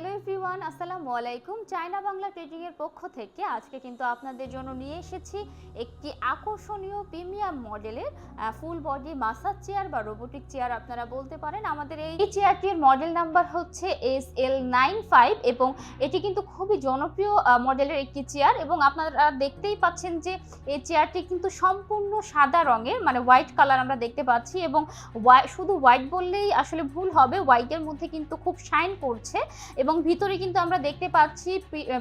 Hello everyone, আসসালামু আলাইকুম। China Bangla trading এর পক্ষ থেকে আজকে কিন্তু আপনাদের জন্য নিয়ে এসেছি একটি আকর্ষণীয় প্রিমিয়াম মডেলের ফুল বডি মাসাজ চেয়ার বা রোবোটিক চেয়ার আপনারা বলতে পারেন। আমাদের এই চেয়ারটির মডেল নাম্বার হচ্ছে এস এল নাইন ফাইভ এবং এটি কিন্তু খুবই জনপ্রিয় মডেলের একটি চেয়ার এবং আপনারা দেখতেই পাচ্ছেন যে এই চেয়ারটি কিন্তু সম্পূর্ণ সাদা রঙের মানে হোয়াইট কালার আমরা দেখতে পাচ্ছি এবং শুধু হোয়াইট বললেই আসলে ভুল হবে। হোয়াইটের মধ্যে কিন্তু খুব শাইন করছে এবং ভিতরে কিন্তু আমরা দেখতে পাচ্ছি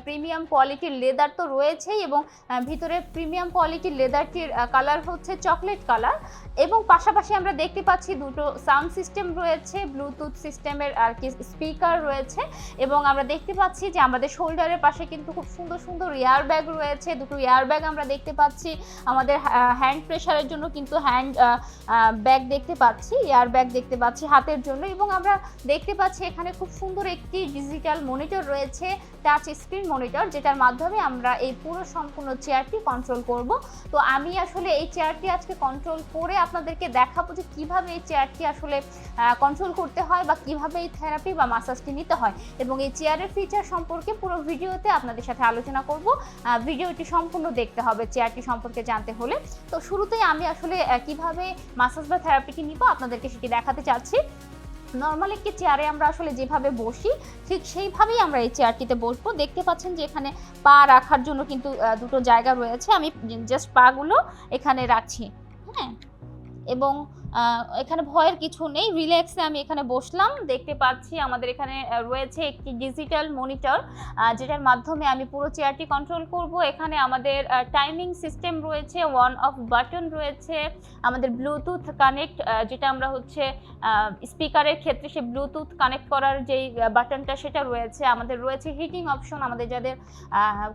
প্রিমিয়াম কোয়ালিটির লেদার তো রয়েছেই এবং ভিতরে প্রিমিয়াম কোয়ালিটির লেদারটির কালার হচ্ছে চকলেট কালার এবং পাশাপাশি আমরা দেখতে পাচ্ছি দুটো সাউন্ড সিস্টেম রয়েছে ব্লুটুথ সিস্টেমের আর কি স্পিকার রয়েছে এবং আমরা দেখতে পাচ্ছি যে আমাদের শোল্ডারের পাশে কিন্তু খুব সুন্দর সুন্দর এয়ার ব্যাগ রয়েছে, দুটো এয়ার ব্যাগ আমরা দেখতে পাচ্ছি। আমাদের হ্যান্ড প্রেশারের জন্য কিন্তু হ্যান্ড ব্যাগ দেখতে পাচ্ছি এয়ার ব্যাগ দেখতে পাচ্ছি হাতের জন্য এবং আমরা দেখতে পাচ্ছি এখানে খুব সুন্দর একটি ডিজিটাল মনিটর রয়েছে টাচ স্ক্রিন মনিটর যেটার মাধ্যমে আমরা এই পুরো সম্পূর্ণ চেয়ারটি কন্ট্রোল করব। তো আমি আসলে এই চেয়ারটি আজকে কন্ট্রোল করে আপনাদেরকে দেখাবো যে কীভাবে এই চেয়ারটি আসলে কন্ট্রোল করতে হয় বা কীভাবে এই থেরাপি বা মাসাজটি নিতে হয়। এবং এই চেয়ারের ফিচার সম্পর্কে পুরো ভিডিওতে আপনাদের সাথে আলোচনা করব। ভিডিওটি সম্পূর্ণ দেখতে হবে চেয়ারটি সম্পর্কে জানতে হলে। তো শুরুতেই আমি আসলে কীভাবে মাসাজ বা থেরাপিটি নিব আপনাদেরকে সেটি দেখাতে চাচ্ছি। নর্মাল একটি চেয়ারে আমরা আসলে যেভাবে বসি, ঠিক সেইভাবেই আমরা এই চেয়ারটিতে বসবো। দেখতে পাচ্ছেন যে এখানে পা রাখার জন্য কিন্তু দুটো জায়গা রয়েছে। আমি জাস্ট পাগুলো এখানে রাখছি হ্যাঁ? এবং এখানে ভয়ের কিছু নেই। রিল্যাক্সে আমি এখানে বসলাম। দেখতে পাচ্ছি আমাদের এখানে রয়েছে একটি ডিজিটাল মনিটর যেটার মাধ্যমে আমি পুরো চেয়ারটি কন্ট্রোল করব। এখানে আমাদের টাইমিং সিস্টেম রয়েছে ওয়ান অফ বাটন রয়েছে, আমাদের ব্লুটুথ কানেক্ট যেটা আমরা হচ্ছে স্পিকারের ক্ষেত্রে সে ব্লুটুথ কানেক্ট করার যেই বাটনটা সেটা রয়েছে। আমাদের রয়েছে হিটিং অপশন আমাদের যাদের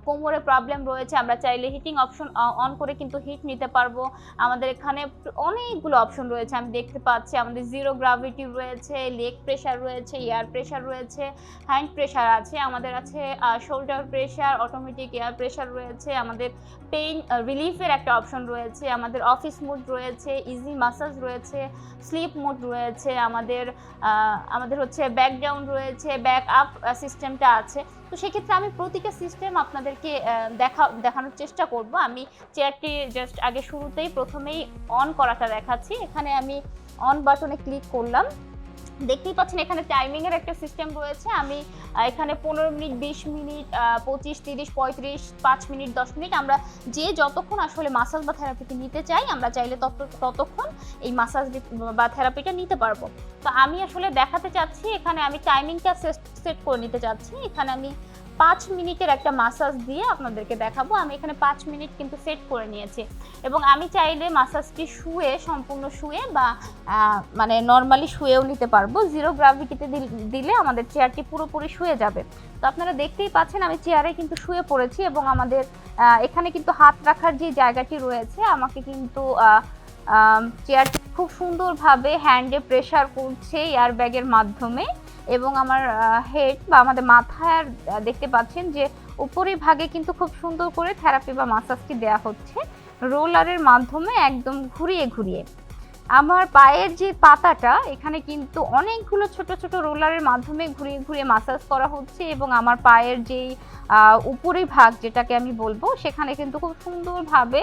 কোমরে প্রবলেম রয়েছে, আমরা চাইলে হিটিং অপশন অন করে কিন্তু হিট নিতে পারব। আমাদের এখানে অনেকগুলো অপশন রয়েছে। আমি দেখতে পাচ্ছি আমাদের জিরো গ্রাভিটি রয়েছে লেগ প্রেশার রয়েছে এয়ার প্রেশার রয়েছে হ্যান্ড প্রেশার আছে, আমাদের আছে shoulder pressure automatic air pressure রয়েছে, আমাদের পেইন রিলিফের একটা অপশন রয়েছে, আমাদের অফিস মুড রয়েছে ইজি মাসাজ রয়েছে স্লিপ মুড রয়েছে, আমাদের আমাদের হচ্ছে ব্যাকডাউন রয়েছে ব্যাক আপ সিস্টেমটা আছে। তো সেক্ষেত্রে আমি প্রতিটা সিস্টেম আপনাদেরকে দেখা, দেখানোর চেষ্টা করব। আমি চেয়ারটি জাস্ট আগে শুরুতেই প্রথমেই অন করাটা দেখাচ্ছি। এখানে আমি অন বাটনে ক্লিক করলাম। দেখতেই পাচ্ছেন এখানে টাইমিং এর একটা সিস্টেম রয়েছে। আমি এখানে পনেরো মিনিট, বিশ মিনিট পঁচিশ, তিরিশ, পঁয়ত্রিশ, পাঁচ মিনিট, দশ মিনিট আমরা যে যতক্ষণ আসলে মাসাজ বা থেরাপিটি নিতে চাই, আমরা চাইলে তত, ততক্ষণ এই মাসাজ বা থেরাপিটা নিতে পারব। তো আমি আসলে দেখাতে চাচ্ছি, এখানে আমি টাইমিংটা সেট করে নিতে চাচ্ছি। এখানে আমি পাঁচ মিনিটের একটা মাসাজ দিয়ে আপনাদেরকে দেখাবো। আমি এখানে পাঁচ মিনিট কিন্তু সেট করে নিয়েছি। এবং আমি চাইলে মাসাজটি শুয়ে, সম্পূর্ণ শুয়ে বা মানে নর্মালি শুয়েও নিতে পারব। জিরো গ্রাভিটিতে দিলে আমাদের চেয়ারটি পুরোপুরি শুয়ে যাবে। তো আপনারা দেখতেই পাচ্ছেন, আমি চেয়ারে কিন্তু শুয়ে পড়েছি এবং আমাদের এখানে কিন্তু হাত রাখার যে জায়গাটি রয়েছে, আমাকে কিন্তু চেয়ারটি খুব সুন্দরভাবে হ্যান্ডে প্রেশার করছে এয়ার ব্যাগের মাধ্যমে। এবং আমার হেড বা আমাদের মাথায় দেখতে পাচ্ছেন যে উপরি ভাগে কিন্তু খুব সুন্দর করে থেরাপি বা মাসাজটি দেওয়া হচ্ছে। রোলারের মাধ্যমে একদম ঘুরিয়ে ঘুরিয়ে। আমার পায়ের যে পাতাটা এখানে কিন্তু অনেকগুলো ছোট ছোট রোলারের মাধ্যমে ঘুরিয়ে ঘুরিয়ে মাসাজ করা হচ্ছে এবং আমার পায়ের যেই আহ, উপরি ভাগ যেটাকে আমি বলব সেখানে কিন্তু খুব সুন্দরভাবে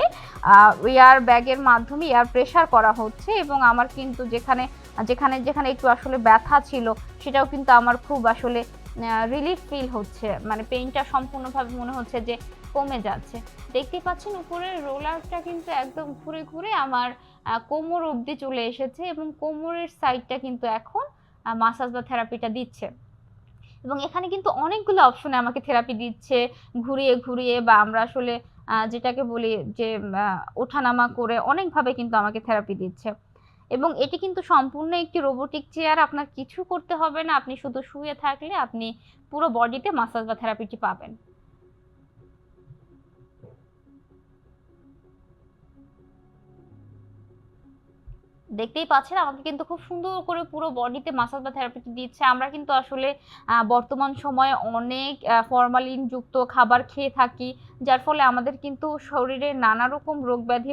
এয়ার ব্যাগের মাধ্যমে এয়ার প্রেশার করা হচ্ছে এবং আমার কিন্তু যেখানে যেখানে যেখানে একটু আসলে ব্যথা ছিল, সেটাও কিন্তু আমার খুব আসলে রিলিফ ফিল হচ্ছে। মানে পেইনটা সম্পূর্ণভাবে মনে হচ্ছে যে কমে যাচ্ছে। দেখতে পাচ্ছেন উপরের রোলারটা কিন্তু একদম ঘুরে ঘুরে আমার কোমর অবধি চলে এসেছে এবং কোমরের সাইডটা কিন্তু এখন মাসাজ বা থেরাপিটা দিচ্ছে। এবং এখানে কিন্তু অনেকগুলো অপশনে আমাকে থেরাপি দিচ্ছে, ঘুরিয়ে ঘুরিয়ে বা আমরা আসলে যেটাকে বলি যে ওঠানামা করে অনেকভাবে কিন্তু আমাকে থেরাপি দিচ্ছে। এবং এটি কিন্তু সম্পূর্ণ একটি রোবোটিক চেয়ার আপনার কিছু করতে হবে না। আপনি শুধু শুয়ে থাকলে আপনি পুরো বডিতে মাসাজ বা থেরাপিটি পাবেন। দেখতেই পাচ্ছেন, আমাকে কিন্তু খুব সুন্দর করে পুরো বডিতে মাসাজ বা থেরাপি দিচ্ছে। আমরা কিন্তু আসলে বর্তমান সময়ে অনেক ফরমালিন যুক্ত খাবার খেয়ে থাকি, যার ফলে আমাদের কিন্তু শরীরে নানা রকম রোগ ব্যাধি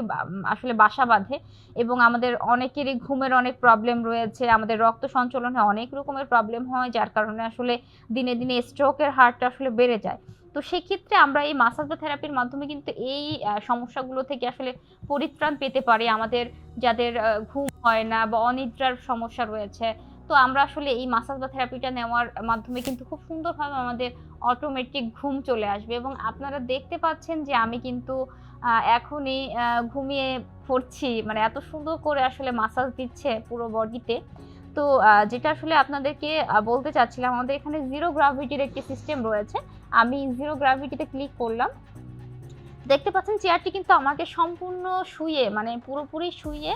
আসলে বাসা বাঁধে এবং আমাদের অনেকেরই ঘুমের অনেক প্রবলেম রয়েছে, আমাদের রক্ত সঞ্চালনে অনেক রকমের প্রবলেম হয়, যার কারণে আসলে দিনে দিনে স্ট্রোকের হারটা আসলে বেড়ে যায়। তো সেক্ষেত্রে আমরা এই মাসাজ বা থেরাপির মাধ্যমে কিন্তু এই সমস্যাগুলো থেকে আসলে পরিত্রাণ পেতে পারি। আমাদের যাদের ঘুম হয় না বা অনিদ্রার সমস্যা রয়েছে। তো আমরা আসলে এই মাসাজ বা থেরাপিটা নেওয়ার মাধ্যমে কিন্তু খুব সুন্দরভাবে আমাদের অটোমেটিক ঘুম চলে আসবে এবং আপনারা দেখতে পাচ্ছেন যে আমি কিন্তু এখনই ঘুমিয়ে পড়ছি। মানে এত সুন্দর করে আসলে মাসাজ দিচ্ছে পুরো বডিতে তো। যেটা আসলে আপনাদেরকে বলতে চাচ্ছিলাম, আমাদের এখানে জিরো গ্রাভিটির একটি সিস্টেম রয়েছে। আমি জিরো গ্রাভিটিতে ক্লিক করলাম। দেখতে পাচ্ছেন চেয়ারটি কিন্তু আমাকে সম্পূর্ণ শুয়ে মানে পুরোপুরি শুয়ে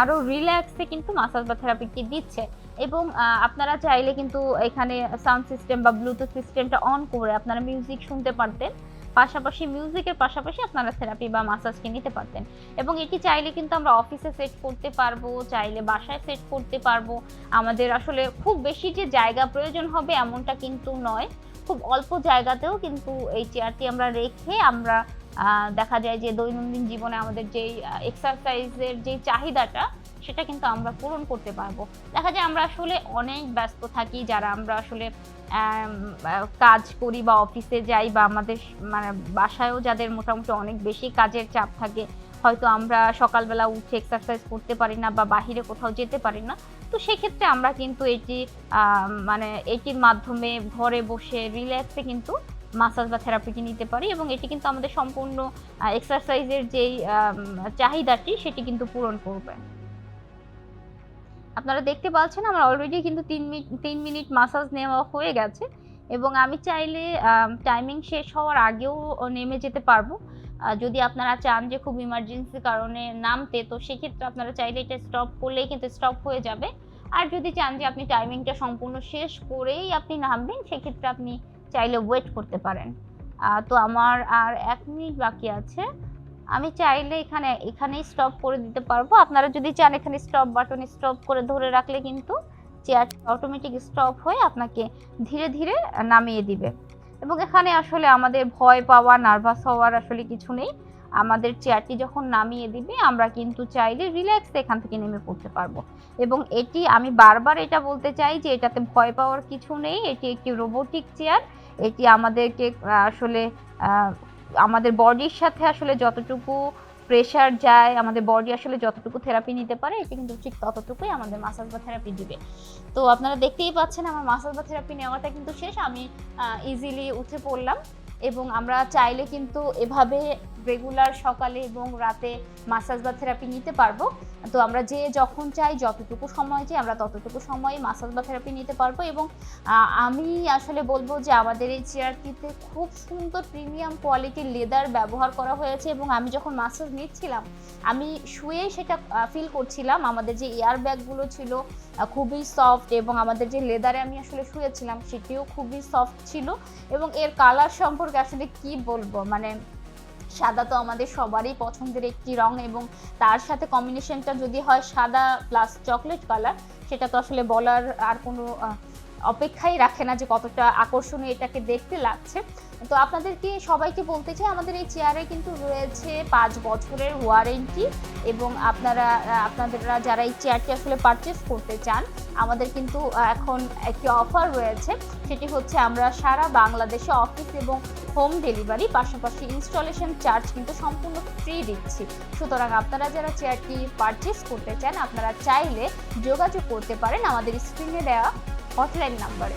আরও রিল্যাক্সে কিন্তু মাসাজ বা থেরাপিটি দিচ্ছে? এবং আপনারা চাইলে কিন্তু এখানে সাউন্ড সিস্টেম বা ব্লুটুথ সিস্টেমটা অন করে আপনারা মিউজিক শুনতে পারতেন। পাশাপাশি মিউজিকের পাশাপাশি আপনারা থেরাপি বা মাসাজকে নিতে পারতেন। এবং এটি চাইলে কিন্তু আমরা অফিসে সেট করতে পারব, চাইলে বাসায় সেট করতে পারব। আমাদের আসলে খুব বেশি যে জায়গা প্রয়োজন হবে এমনটা কিন্তু নয়। খুব অল্প জায়গাতেও কিন্তু এই চেয়ারটি আমরা রেখে আমরা দেখা যায় যে দৈনন্দিন জীবনে আমাদের যেই এক্সারসাইজের যে চাহিদাটা, সেটা কিন্তু আমরা পূরণ করতে পারব। দেখা যায় আমরা আসলে অনেক ব্যস্ত থাকি, যারা আমরা আসলে কাজ করি বা অফিসে যাই বা আমাদের মানে বাসায়ও যাদের মোটামুটি অনেক বেশি কাজের চাপ থাকে, হয়তো আমরা সকালবেলা উঠে এক্সারসাইজ করতে পারি না বা বাহিরে কোথাও যেতে পারি না। তো সেক্ষেত্রে আমরা কিন্তু এটি মানে এটির মাধ্যমে ঘরে বসে রিল্যাক্সে কিন্তু মাসাজ বা থেরাপিটি নিতে পারি এবং এটি কিন্তু আমাদের সম্পূর্ণ এক্সারসাইজের যেই চাহিদাটি সেটি কিন্তু পূরণ করবে। আপনারা দেখতে পাচ্ছেন আমার অলরেডি কিন্তু তিন মিনিট তিন মিনিট মাসাজ নেওয়া হয়ে গেছে এবং আমি চাইলে টাইমিং শেষ হওয়ার আগেও নেমে যেতে পারব। যদি আপনারা চান যে খুব ইমার্জেন্সি কারণে নামতে, তো সেক্ষেত্রে আপনারা চাইলে এটা স্টপ করলেই কিন্তু স্টপ হয়ে যাবে। আর যদি চান যে আপনি টাইমিংটা সম্পূর্ণ শেষ করেই আপনি নামবেন, সেক্ষেত্রে আপনি চাইলে ওয়েট করতে পারেন। তো আমার আর এক মিনিট বাকি আছে। আমি চাইলে এখানে, এখানেই স্টপ করে দিতে পারব। আপনারা যদি চান এখানে স্টপ বাটন স্টপ করে ধরে রাখলে কিন্তু চেয়ার অটোমেটিক স্টপ হয়ে আপনাকে ধীরে ধীরে নামিয়ে দিবে। এবং এখানে আসলে আমাদের ভয় পাওয়া নার্ভাস হওয়ার আসলে কিছু নেই। আমাদের চেয়ারটি যখন নামিয়ে দিবে, আমরা কিন্তু চাইলে রিল্যাক্স এখান থেকে নেমে পড়তে পারব। এবং এটি আমি বারবার এটা বলতে চাই যে এটাতে ভয় পাওয়ার কিছু নেই, এটি একটি রোবোটিক চেয়ার এটি আমাদেরকে আসলে আমাদের বডির সাথে আসলে যতটুকু প্রেশার যায়, আমাদের বডি আসলে যতটুকু থেরাপি নিতে পারে, এটি কিন্তু ঠিক ততটুকুই আমাদের মাসাজ বা থেরাপি দিবে। তো আপনারা দেখতেই পাচ্ছেন আমার মাসাজ বা থেরাপি নেওয়াটা কিন্তু শেষ, আমি ইজিলি উঠে পড়লাম। এবং আমরা চাইলে কিন্তু এভাবে রেগুলার সকালে এবং রাতে মাসাজ বা থেরাপি নিতে পারব। তো আমরা যে যখন চাই, যতটুকু সময় চাই, আমরা ততটুকু সময় মাসাজ বা থেরাপি নিতে পারব এবং আমি আসলে বলব যে আমাদের এই চেয়ারটিতে খুব সুন্দর প্রিমিয়াম কোয়ালিটির লেদার ব্যবহার করা হয়েছে এবং আমি যখন মাসাজ নিচ্ছিলাম, আমি শুয়ে সেটা ফিল করছিলাম। আমাদের যে এয়ার ব্যাগগুলো ছিল খুবই সফট এবং আমাদের যে লেদারে আমি আসলে শুয়েছিলাম, সেটিও খুবই সফট ছিল এবং এর কালার সম্পর্কে আসলে কি বলব? মানে সাদা তো আমাদের সবারই পছন্দের একটি রং এবং তার সাথে কম্বিনেশনটা যদি হয় সাদা প্লাস চকলেট কালার সেটা তো আসলে বলার আর কোনো অপেক্ষাই রাখে না যে কতটা আকর্ষণীয় এটাকে দেখতে লাগছে। তো আপনাদেরকে সবাইকে বলতে চাই, আমাদের এই চেয়ারে কিন্তু রয়েছে পাঁচ বছরের ওয়ারেন্টি এবং আপনারা, আপনাদেররা যারা এই চেয়ারটি আসলে পারচেস করতে চান, আমাদের কিন্তু এখন একটি অফার রয়েছে। সেটি হচ্ছে আমরা সারা বাংলাদেশে অফিস এবং হোম ডেলিভারি পাশাপাশি ইনস্টলেশন চার্জ কিন্তু সম্পূর্ণ ফ্রি দিচ্ছি। সুতরাং আপনারা যারা চেয়ারটি পারচেস করতে চান, আপনারা চাইলে যোগাযোগ করতে পারেন। আমাদের স্ক্রিনে দেওয়া হটলাইন নাম্বারে